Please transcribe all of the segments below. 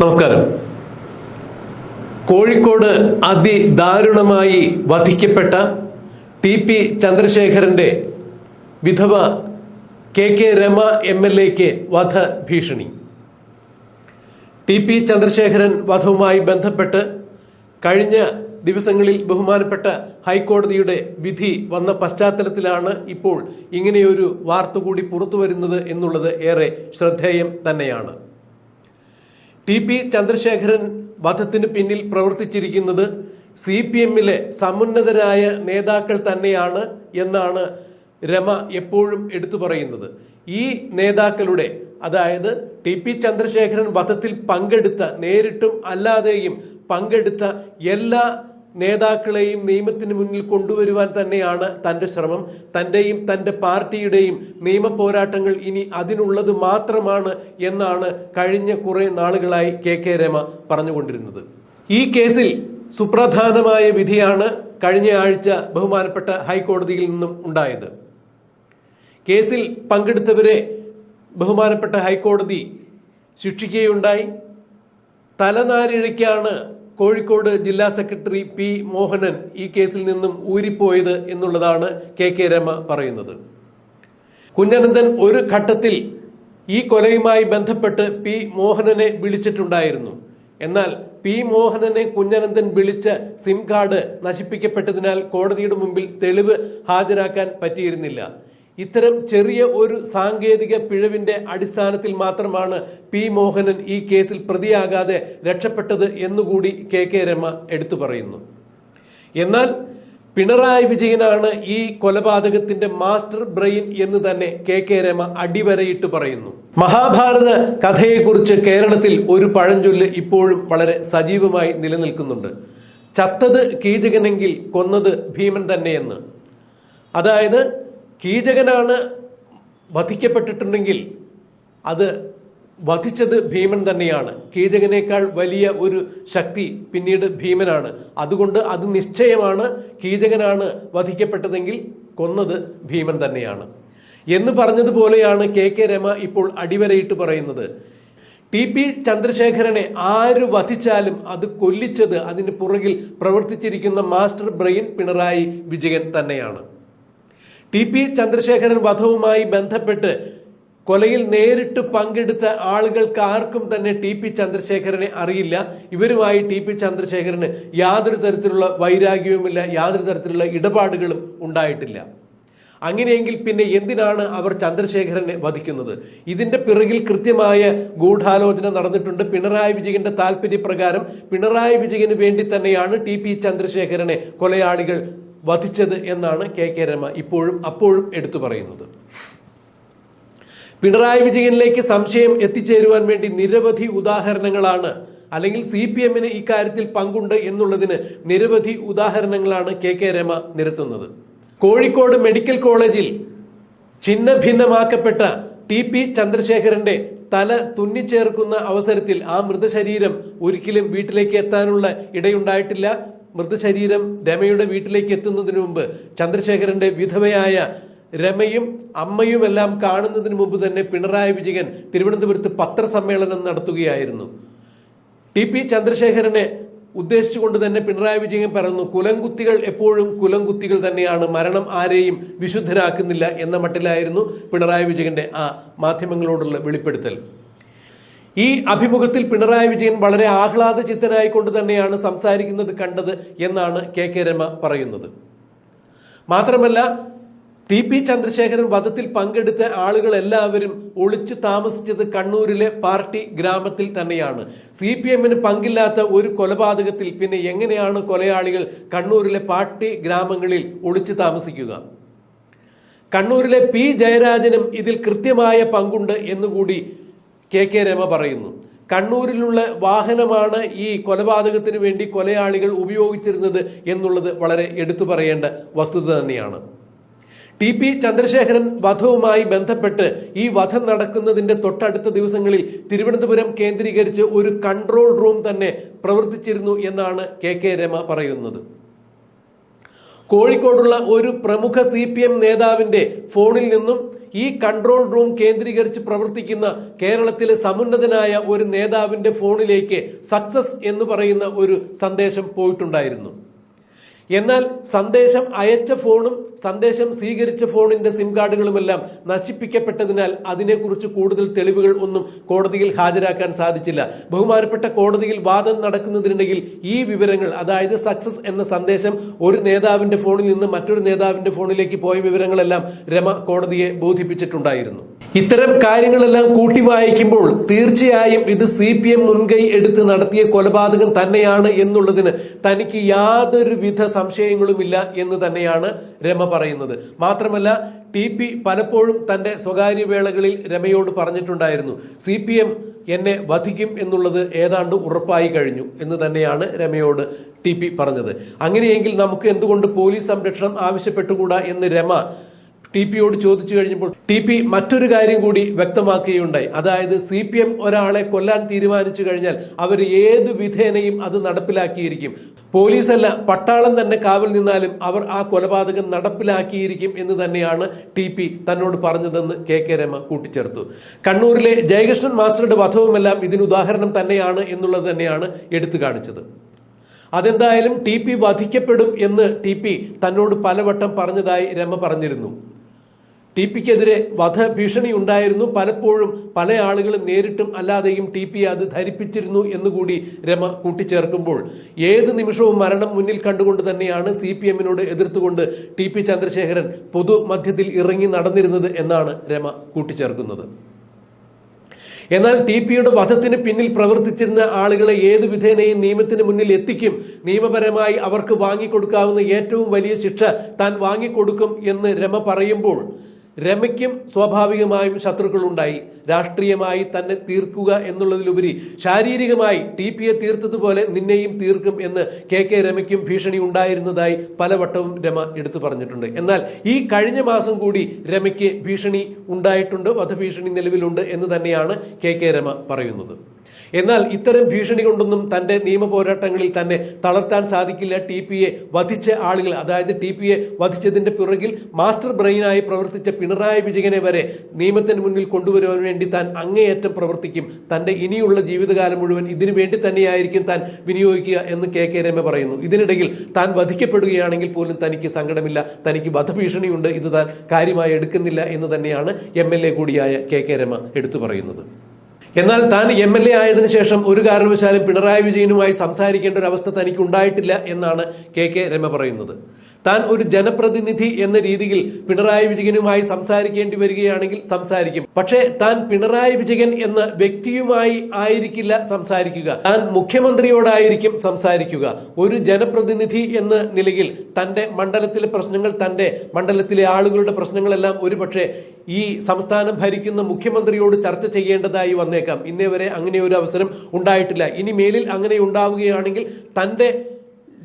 നമസ്കാരം. കോഴിക്കോട് അതിദാരുണമായി വധിക്കപ്പെട്ട ടി പി ചന്ദ്രശേഖരന്റെ വിധവ K K Rema M L എക്ക് വധ ഭീഷണി. ടി പി ചന്ദ്രശേഖരൻ വധവുമായി ബന്ധപ്പെട്ട് കഴിഞ്ഞ ദിവസങ്ങളിൽ ബഹുമാനപ്പെട്ട ഹൈക്കോടതിയുടെ വിധി വന്ന പശ്ചാത്തലത്തിലാണ് ഇപ്പോൾ ഇങ്ങനെയൊരു വാർത്ത കൂടി പുറത്തു വരുന്നത് എന്നുള്ളത് ഏറെ ശ്രദ്ധേയം തന്നെയാണ്. ടി പി ചന്ദ്രശേഖരൻ വധത്തിന് പിന്നിൽ പ്രവർത്തിച്ചിരിക്കുന്നത് സി പി എമ്മിലെ സമുന്നതരായ നേതാക്കൾ തന്നെയാണ് എന്നാണ് രമ എപ്പോഴും എടുത്തു പറയുന്നത്. ഈ നേതാക്കളുടെ അതായത് ടി പി ചന്ദ്രശേഖരൻ വധത്തിൽ പങ്കെടുത്ത നേരിട്ടും അല്ലാതെയും പങ്കെടുത്ത എല്ലാ നേതാക്കളെയും നിയമത്തിന് മുന്നിൽ കൊണ്ടുവരുവാൻ തന്നെയാണ് തന്റെ ശ്രമം. തന്റെയും തന്റെ പാർട്ടിയുടെയും നിയമ പോരാട്ടങ്ങൾ ഇനി അതിനുള്ളത് മാത്രമാണ് എന്നാണ് കഴിഞ്ഞ കുറെ നാളുകളായി കെ കെ രമ പറഞ്ഞുകൊണ്ടിരുന്നത്. ഈ കേസിൽ സുപ്രധാനമായ വിധിയാണ് കഴിഞ്ഞ ആഴ്ച ബഹുമാനപ്പെട്ട ഹൈക്കോടതിയിൽ നിന്നും ഉണ്ടായത്. കേസിൽ പങ്കെടുത്തവരെ ബഹുമാനപ്പെട്ട ഹൈക്കോടതി ശിക്ഷിക്കുകയുണ്ടായി. തലനാരിഴയ്ക്കാണ് കോഴിക്കോട് ജില്ലാ സെക്രട്ടറി പി മോഹനൻ ഈ കേസിൽ നിന്നും ഊരിപ്പോയത് എന്നുള്ളതാണ് കെ കെ രമ പറയുന്നത്. കുഞ്ഞനന്ദൻ ഒരു ഘട്ടത്തിൽ ഈ കൊലയുമായി ബന്ധപ്പെട്ട് പി മോഹനനെ വിളിച്ചിട്ടുണ്ടായിരുന്നു. എന്നാൽ പി മോഹനനെ കുഞ്ഞനന്ദൻ വിളിച്ച സിം കാർഡ് നശിപ്പിക്കപ്പെട്ടതിനാൽ കോടതിയുടെ മുമ്പിൽ തെളിവ് ഹാജരാക്കാൻ പറ്റിയിരുന്നില്ല. ഇത്തരം ചെറിയ ഒരു സാങ്കേതിക പിഴവിന്റെ അടിസ്ഥാനത്തിൽ മാത്രമാണ് പി മോഹനൻ ഈ കേസിൽ പ്രതിയാകാതെ രക്ഷപ്പെട്ടത് എന്നുകൂടി കെ കെ രമ എടുത്തു പറയുന്നു. എന്നാൽ പിണറായി വിജയനാണ് ഈ കൊലപാതകത്തിന്റെ മാസ്റ്റർ ബ്രെയിൻ എന്ന് തന്നെ കെ കെ രമ അടിവരയിട്ട് പറയുന്നു. മഹാഭാരത കഥയെക്കുറിച്ച് കേരളത്തിൽ ഒരു പഴഞ്ചൊല്ല് ഇപ്പോഴും വളരെ സജീവമായി നിലനിൽക്കുന്നുണ്ട്. ചത്തത് കീചകനെങ്കിൽ കൊന്നത് ഭീമൻ തന്നെയെന്ന്. അതായത് കീചകനാണ് വധിക്കപ്പെട്ടിട്ടുണ്ടെങ്കിൽ അത് വധിച്ചത് ഭീമൻ തന്നെയാണ്. കീചകനേക്കാൾ വലിയ ഒരു ശക്തി പിന്നീട് ഭീമനാണ്. അതുകൊണ്ട് അത് നിശ്ചയമാണ് കീചകനാണ് വധിക്കപ്പെട്ടതെങ്കിൽ കൊന്നത് ഭീമൻ തന്നെയാണ്. എന്ന് പറഞ്ഞതുപോലെയാണ് കെ കെ രമ ഇപ്പോൾ അടിവരയിട്ട് പറയുന്നത്. ടി പി ചന്ദ്രശേഖരനെ ആര് വധിച്ചാലും അത് കൊല്ലിച്ചത് അതിന് പുറകിൽ പ്രവർത്തിച്ചിരിക്കുന്ന മാസ്റ്റർ ബ്രെയിൻ പിണറായി വിജയൻ തന്നെയാണ്. ടി പി ചന്ദ്രശേഖരൻ വധവുമായി ബന്ധപ്പെട്ട് കൊലയിൽ നേരിട്ട് പങ്കെടുത്ത ആളുകൾക്ക് ആർക്കും തന്നെ ടി പി ചന്ദ്രശേഖരനെ അറിയില്ല. ഇവരുമായി ടി പി ചന്ദ്രശേഖരന് യാതൊരു തരത്തിലുള്ള വൈരാഗ്യവുമില്ല യാതൊരു തരത്തിലുള്ള ഇടപാടുകളും ഉണ്ടായിട്ടില്ല. അങ്ങനെയെങ്കിൽ പിന്നെ എന്തിനാണ് അവർ ചന്ദ്രശേഖരനെ വധിക്കുന്നത്? ഇതിന്റെ പിറകിൽ കൃത്യമായ ഗൂഢാലോചന നടന്നിട്ടുണ്ട്. പിണറായി വിജയന്റെ താല്പര്യപ്രകാരം പിണറായി വിജയന് വേണ്ടി തന്നെയാണ് ടി പി ചന്ദ്രശേഖരനെ കൊലയാളികൾ വധിച്ചത് എന്നാണ് കെ കെ രമ ഇപ്പോഴും അപ്പോഴും എടുത്തു പറയുന്നത്. പിണറായി വിജയനിലേക്ക് സംശയം എത്തിച്ചേരുവാൻ വേണ്ടി നിരവധി ഉദാഹരണങ്ങളാണ് അല്ലെങ്കിൽ സി പി എമ്മിന് ഇക്കാര്യത്തിൽ പങ്കുണ്ട് എന്നുള്ളതിന് നിരവധി ഉദാഹരണങ്ങളാണ് കെ കെ രമ നിരത്തുന്നത്. കോഴിക്കോട് മെഡിക്കൽ കോളേജിൽ ഛിന്ന ഭിന്നമാക്കപ്പെട്ട ടി പി ചന്ദ്രശേഖരന്റെ തല തുന്നിച്ചേർക്കുന്ന അവസരത്തിൽ ആ മൃതശരീരം ഒരിക്കലും വീട്ടിലേക്ക് എത്താനുള്ള ഇടയുണ്ടായിട്ടില്ല. മൃതശരീരം രമയുടെ വീട്ടിലേക്ക് എത്തുന്നതിന് മുമ്പ് ചന്ദ്രശേഖരന്റെ വിധവയായ രമയും അമ്മയും എല്ലാം കാണുന്നതിന് മുമ്പ് തന്നെ പിണറായി വിജയൻ തിരുവനന്തപുരത്ത് പത്രസമ്മേളനം നടത്തുകയായിരുന്നു. ടി പി ചന്ദ്രശേഖരനെ ഉദ്ദേശിച്ചുകൊണ്ട് തന്നെ പിണറായി വിജയൻ പറയുന്നു കുലംകുത്തികൾ എപ്പോഴും കുലംകുത്തികൾ തന്നെയാണ്. മരണം ആരെയും വിശുദ്ധരാക്കുന്നില്ല എന്ന മട്ടിലായിരുന്നു പിണറായി വിജയന്റെ ആ മാധ്യമങ്ങളോടുള്ള വെളിപ്പെടുത്തൽ. ഈ അഭിമുഖത്തിൽ പിണറായി വിജയൻ വളരെ ആഹ്ലാദ ചിത്തനായിക്കൊണ്ട് തന്നെയാണ് സംസാരിക്കുന്നത് കണ്ടത് എന്നാണ് കെ കെ രമ പറയുന്നത്. മാത്രമല്ല ടി പി ചന്ദ്രശേഖരൻ വധത്തിൽ പങ്കെടുത്ത ആളുകൾ എല്ലാവരും ഒളിച്ചു താമസിച്ചത് കണ്ണൂരിലെ പാർട്ടി ഗ്രാമത്തിൽ തന്നെയാണ്. സി പി എമ്മിന് പങ്കില്ലാത്ത ഒരു കൊലപാതകത്തിൽ പിന്നെ എങ്ങനെയാണ് കൊലയാളികൾ കണ്ണൂരിലെ പാർട്ടി ഗ്രാമങ്ങളിൽ ഒളിച്ചു താമസിക്കുക? കണ്ണൂരിലെ പി ജയരാജനും ഇതിൽ കൃത്യമായ പങ്കുണ്ട് എന്നുകൂടി കെ കെ രമ പറയുന്നു. കണ്ണൂരിലുള്ള വാഹനമാണ് ഈ കൊലപാതകത്തിന് വേണ്ടി കൊലയാളികൾ ഉപയോഗിച്ചിരുന്നത് എന്നുള്ളത് വളരെ എടുത്തു പറയേണ്ട വസ്തുത തന്നെയാണ്. ടി പി ചന്ദ്രശേഖരൻ വധവുമായി ബന്ധപ്പെട്ട് ഈ വധം നടക്കുന്നതിന്റെ തൊട്ടടുത്ത ദിവസങ്ങളിൽ തിരുവനന്തപുരം കേന്ദ്രീകരിച്ച് ഒരു കൺട്രോൾ റൂം തന്നെ പ്രവർത്തിച്ചിരുന്നു എന്നാണ് കെ കെ രമ പറയുന്നത്. കോഴിക്കോടുള്ള ഒരു പ്രമുഖ സി പി എം നേതാവിന്റെ ഫോണിൽ നിന്നും ഈ കൺട്രോൾ റൂം കേന്ദ്രീകരിച്ച് പ്രവർത്തിക്കുന്ന കേരളത്തിലെ സമുന്നതനായ ഒരു നേതാവിന്റെ ഫോണിലേക്ക് സക്സസ് എന്ന് പറയുന്ന ഒരു സന്ദേശം പോയിട്ടുണ്ടായിരുന്നു. എന്നാൽ സന്ദേശം അയച്ച ഫോണും സന്ദേശം സ്വീകരിച്ച ഫോണിന്റെ സിം കാർഡുകളുമെല്ലാം നശിപ്പിക്കപ്പെട്ടതിനാൽ അതിനെക്കുറിച്ച് കൂടുതൽ തെളിവുകൾ ഒന്നും കോടതിയിൽ ഹാജരാക്കാൻ സാധിച്ചില്ല. ബഹുമാനപ്പെട്ട കോടതിയിൽ വാദം നടക്കുന്നതിനിടയിൽ ഈ വിവരങ്ങൾ അതായത് സക്സസ് എന്ന സന്ദേശം ഒരു നേതാവിന്റെ ഫോണിൽ നിന്ന് മറ്റൊരു നേതാവിന്റെ ഫോണിലേക്ക് പോയ വിവരങ്ങളെല്ലാം രമ കോടതിയെ ബോധിപ്പിച്ചിട്ടുണ്ടായിരുന്നു. ഇത്തരം കാര്യങ്ങളെല്ലാം കൂട്ടി വായിക്കുമ്പോൾ തീർച്ചയായും ഇത് സി പി എം മുൻകൈ എടുത്ത് നടത്തിയ കൊലപാതകം തന്നെയാണ് എന്നുള്ളതിന് തനിക്ക് യാതൊരു വിധ സംശയങ്ങളുമില്ല എന്ന് തന്നെയാണ് രമ പറയുന്നത്. മാത്രമല്ല ടി പി പലപ്പോഴും തന്റെ സ്വകാര്യ വേളകളിൽ രമയോട് പറഞ്ഞിട്ടുണ്ടായിരുന്നു സി പി എം എന്നെ വധിക്കും എന്നുള്ളത് ഏതാണ്ട് ഉറപ്പായി കഴിഞ്ഞു എന്ന് തന്നെയാണ് രമയോട് ടി പി പറഞ്ഞത്. അങ്ങനെയെങ്കിൽ നമുക്ക് എന്തുകൊണ്ട് പോലീസ് സംരക്ഷണം ആവശ്യപ്പെട്ടുകൂടാ എന്ന് രമ ടി പിയോട് ചോദിച്ചു കഴിഞ്ഞപ്പോൾ ടി പി മറ്റൊരു കാര്യം കൂടി വ്യക്തമാക്കുകയുണ്ടായി. അതായത് സി പി എം ഒരാളെ കൊല്ലാൻ തീരുമാനിച്ചു കഴിഞ്ഞാൽ അവർ ഏത് വിധേനയും അത് നടപ്പിലാക്കിയിരിക്കും. പോലീസല്ല പട്ടാളം തന്നെ കാവൽ നിന്നാലും അവർ ആ കൊലപാതകം നടപ്പിലാക്കിയിരിക്കും എന്ന് തന്നെയാണ് ടി പി തന്നോട് പറഞ്ഞതെന്ന് കെ കെ രമ കൂട്ടിച്ചേർത്തു. കണ്ണൂരിലെ ജയകൃഷ്ണൻ മാസ്റ്ററുടെ വധവുമെല്ലാം ഇതിന് ഉദാഹരണം തന്നെയാണ് എന്നുള്ളത് തന്നെയാണ് എടുത്തു കാണിച്ചത്. അതെന്തായാലും ടി പി വധിക്കപ്പെടും എന്ന് ടി പി തന്നോട് പലവട്ടം പറഞ്ഞതായി രമ പറഞ്ഞിരുന്നു. ടി പിക്കെതിരെ വധഭീഷണി ഉണ്ടായിരുന്നു. പലപ്പോഴും പല ആളുകളും നേരിട്ടും അല്ലാതെയും ടി പി അത് ധരിപ്പിച്ചിരുന്നു എന്നുകൂടി രമ കൂട്ടിച്ചേർക്കുമ്പോൾ. ഏത് നിമിഷവും മരണം മുന്നിൽ കണ്ടുകൊണ്ട് തന്നെയാണ് സി പി എമ്മിനോട് എതിർത്തുകൊണ്ട് ടി പി ചന്ദ്രശേഖരൻ പൊതുമധ്യത്തിൽ ഇറങ്ങി നടന്നിരുന്നത് എന്നാണ് രമ കൂട്ടിച്ചേർക്കുന്നത്. എന്നാൽ ടി പിയുടെ വധത്തിന് പിന്നിൽ പ്രവർത്തിച്ചിരുന്ന ആളുകളെ ഏത് വിധേനയും നിയമത്തിന് മുന്നിൽ എത്തിക്കും. നിയമപരമായി അവർക്ക് വാങ്ങിക്കൊടുക്കാവുന്ന ഏറ്റവും വലിയ ശിക്ഷ താൻ വാങ്ങിക്കൊടുക്കും എന്ന് രമ പറയുമ്പോൾ രമയ്ക്കും സ്വാഭാവികമായും ശത്രുക്കളുണ്ടായി. രാഷ്ട്രീയമായി തന്നെ തീർക്കുക എന്നുള്ളതിലുപരി ശാരീരികമായി ടി പിയെ തീർത്തതുപോലെ നിന്നെയും തീർക്കും എന്ന് കെ കെ രമയ്ക്കും ഭീഷണി ഉണ്ടായിരുന്നതായി പലവട്ടവും രമ എടുത്തു പറഞ്ഞിട്ടുണ്ട്. എന്നാൽ ഈ കഴിഞ്ഞ മാസം കൂടി രമയ്ക്ക് ഭീഷണി ഉണ്ടായിട്ടുണ്ട് വധഭീഷണി നിലവിലുണ്ട് എന്ന് തന്നെയാണ് കെ കെ രമ പറയുന്നത്. എന്നാൽ ഇത്തരം ഭീഷണി കൊണ്ടൊന്നും തന്റെ നിയമ പോരാട്ടങ്ങളിൽ തന്നെ തളർത്താൻ സാധിക്കില്ല. ടി പി എ വധിച്ച ആളുകൾ അതായത് ടി പി എ വധിച്ചതിന്റെ പിറകിൽ മാസ്റ്റർ ബ്രെയിനായി പ്രവർത്തിച്ച പിണറായി വിജയനെ വരെ നിയമത്തിന് മുന്നിൽ കൊണ്ടുവരുവാൻ വേണ്ടി താൻ അങ്ങേയറ്റം പ്രവർത്തിക്കും. തന്റെ ഇനിയുള്ള ജീവിതകാലം മുഴുവൻ ഇതിനു വേണ്ടി തന്നെയായിരിക്കും താൻ വിനിയോഗിക്കുക എന്ന് കെ കെ രമ പറയുന്നു. ഇതിനിടയിൽ താൻ വധിക്കപ്പെടുകയാണെങ്കിൽ പോലും തനിക്ക് സങ്കടമില്ല. തനിക്ക് വധഭീഷണിയുണ്ട്. ഇത് താൻ കാര്യമായി എടുക്കുന്നില്ല എന്ന് തന്നെയാണ് എം എൽ എ കൂടിയായ കെ കെ രമ എടുത്തു പറയുന്നത്. എന്നാൽ താൻ എം എൽ എ ആയതിനു ശേഷം ഒരു കാരണവശാലും പിണറായി വിജയനുമായി സംസാരിക്കേണ്ട ഒരു അവസ്ഥ തനിക്ക് ഉണ്ടായിട്ടില്ല എന്നാണ് കെ കെ രമ പറയുന്നത്. താൻ ഒരു ജനപ്രതിനിധി എന്ന രീതിയിൽ പിണറായി വിജയനുമായി സംസാരിക്കേണ്ടി വരികയാണെങ്കിൽ സംസാരിക്കും. പക്ഷേ താൻ പിണറായി വിജയൻ എന്ന വ്യക്തിയുമായി ആയിരിക്കില്ല സംസാരിക്കുക. താൻ മുഖ്യമന്ത്രിയോടായിരിക്കും സംസാരിക്കുക. ഒരു ജനപ്രതിനിധി എന്ന നിലയിൽ തന്റെ മണ്ഡലത്തിലെ പ്രശ്നങ്ങൾ തന്റെ മണ്ഡലത്തിലെ ആളുകളുടെ പ്രശ്നങ്ങളെല്ലാം ഒരുപക്ഷെ ഈ സംസ്ഥാനം ഭരിക്കുന്ന മുഖ്യമന്ത്രിയോട് ചർച്ച ചെയ്യേണ്ടതായി വന്നേക്കാം. ഇന്നേ വരെ അങ്ങനെ ഒരു അവസരം ഉണ്ടായിട്ടില്ല. ഇനി മേലിൽ അങ്ങനെ ഉണ്ടാവുകയാണെങ്കിൽ തന്റെ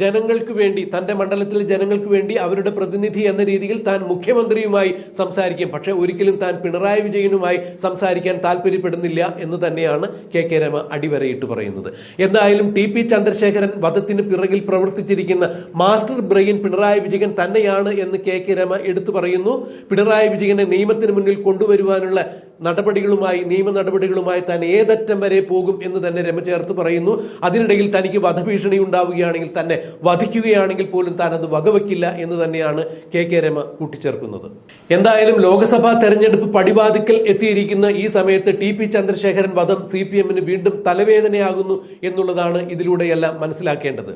ജനങ്ങൾക്ക് വേണ്ടി തന്റെ മണ്ഡലത്തിലെ ജനങ്ങൾക്ക് വേണ്ടി അവരുടെ പ്രതിനിധി എന്ന രീതിയിൽ താൻ മുഖ്യമന്ത്രിയുമായി സംസാരിക്കും. പക്ഷെ ഒരിക്കലും താൻ പിണറായി വിജയനുമായി സംസാരിക്കാൻ താല്പര്യപ്പെടുന്നില്ല എന്ന് തന്നെയാണ് കെ കെ രമ അടിവരയിട്ട് പറയുന്നത്. എന്തായാലും ടി പി ചന്ദ്രശേഖരൻ വധത്തിന് പിറകിൽ പ്രവർത്തിച്ചിരിക്കുന്ന മാസ്റ്റർ ബ്രെയിൻ പിണറായി വിജയൻ തന്നെയാണ് എന്ന് കെ കെ രമ എടുത്തു പറയുന്നു. പിണറായി വിജയനെ നിയമത്തിന് മുന്നിൽ കൊണ്ടുവരുവാനുള്ള നടപടികളുമായി നിയമ നടപടികളുമായി താൻ ഏതറ്റം വരെ പോകും എന്ന് തന്നെ രമ ചേർത്ത് പറയുന്നു. അതിനിടയിൽ തനിക്ക് വധഭീഷണി ഉണ്ടാവുകയാണെങ്കിൽ തന്നെ വധിക്കുകയാണെങ്കിൽ പോലും താൻ അത് വകവയ്ക്കില്ല എന്ന് തന്നെയാണ് കെ കെ രമ കൂട്ടിച്ചേർക്കുന്നത്. എന്തായാലും ലോക്സഭാ തെരഞ്ഞെടുപ്പ് പടിവാതിക്കൽ എത്തിയിരിക്കുന്ന ഈ സമയത്ത് ടി പി ചന്ദ്രശേഖരൻ വധം സി പി എമ്മിന് വീണ്ടും തലവേദനയാകുന്നു എന്നുള്ളതാണ് ഇതിലൂടെയെല്ലാം മനസ്സിലാക്കേണ്ടത്.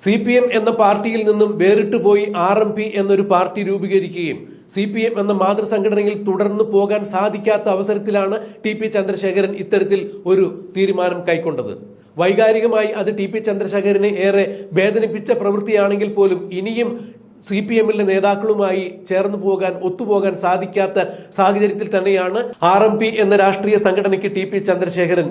സി പി എം എന്ന പാർട്ടിയിൽ നിന്നും വേറിട്ട് പോയി ആർ എം പി എന്നൊരു പാർട്ടി രൂപീകരിക്കുകയും സി പി എം എന്ന മാതൃസംഘടനയിൽ തുടർന്നു പോകാൻ സാധിക്കാത്ത അവസരത്തിലാണ് ടി പി ചന്ദ്രശേഖരൻ ഇത്തരത്തിൽ ഒരു തീരുമാനം കൈക്കൊണ്ടത്. വൈകാരികമായി അത് ടി പി ചന്ദ്രശേഖരനെ ഏറെ വേദനിപ്പിച്ച പ്രവൃത്തിയാണെങ്കിൽ പോലും ഇനിയും സി പി എമ്മിലെ നേതാക്കളുമായി ചേർന്നു പോകാൻ ഒത്തുപോകാൻ സാധിക്കാത്ത സാഹചര്യത്തിൽ തന്നെയാണ് ആർ എന്ന രാഷ്ട്രീയ സംഘടനയ്ക്ക് ടി പി ചന്ദ്രശേഖരൻ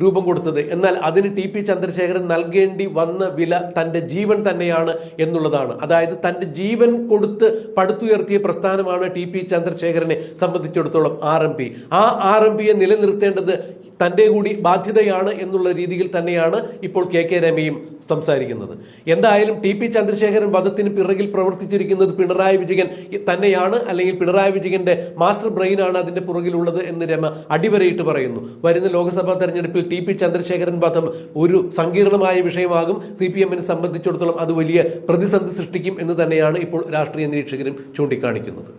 രൂപം കൊടുത്തത്. എന്നാൽ അതിന് ടി പി ചന്ദ്രശേഖരൻ നൽകേണ്ടി വന്ന വില തന്റെ ജീവൻ തന്നെയാണ് എന്നുള്ളതാണ്. അതായത് തന്റെ ജീവൻ കൊടുത്ത് പടുത്തുയർത്തിയ പ്രസ്ഥാനമാണ് ടി പി ചന്ദ്രശേഖരനെ സംബന്ധിച്ചിടത്തോളം ആർ എം പി. ആ ആർ എം പിയെ നിലനിർത്തേണ്ടത് തന്റെ കൂടി ബാധ്യതയാണ് എന്നുള്ള രീതിയിൽ തന്നെയാണ് ഇപ്പോൾ കെ കെ രമയും സംസാരിക്കുന്നത്. എന്തായാലും ടി പി ചന്ദ്രശേഖരൻ വധത്തിന് പിറകിൽ പ്രവർത്തിച്ചിരിക്കുന്നത് പിണറായി വിജയൻ തന്നെയാണ് അല്ലെങ്കിൽ പിണറായി വിജയന്റെ മാസ്റ്റർ ബ്രെയിനാണ് അതിന്റെ പുറകിലുള്ളത് എന്ന് രമ അടിവരയിട്ട് പറയുന്നു. വരുന്ന ലോക്സഭാ തെരഞ്ഞെടുപ്പിൽ ടി പി ചന്ദ്രശേഖരൻ വധം ഒരു സങ്കീർണമായ വിഷയമാകും. സി പി എമ്മിനെ സംബന്ധിച്ചിടത്തോളം അത് വലിയ പ്രതിസന്ധി സൃഷ്ടിക്കും എന്ന് തന്നെയാണ് ഇപ്പോൾ രാഷ്ട്രീയ നിരീക്ഷകരും ചൂണ്ടിക്കാണിക്കുന്നത്.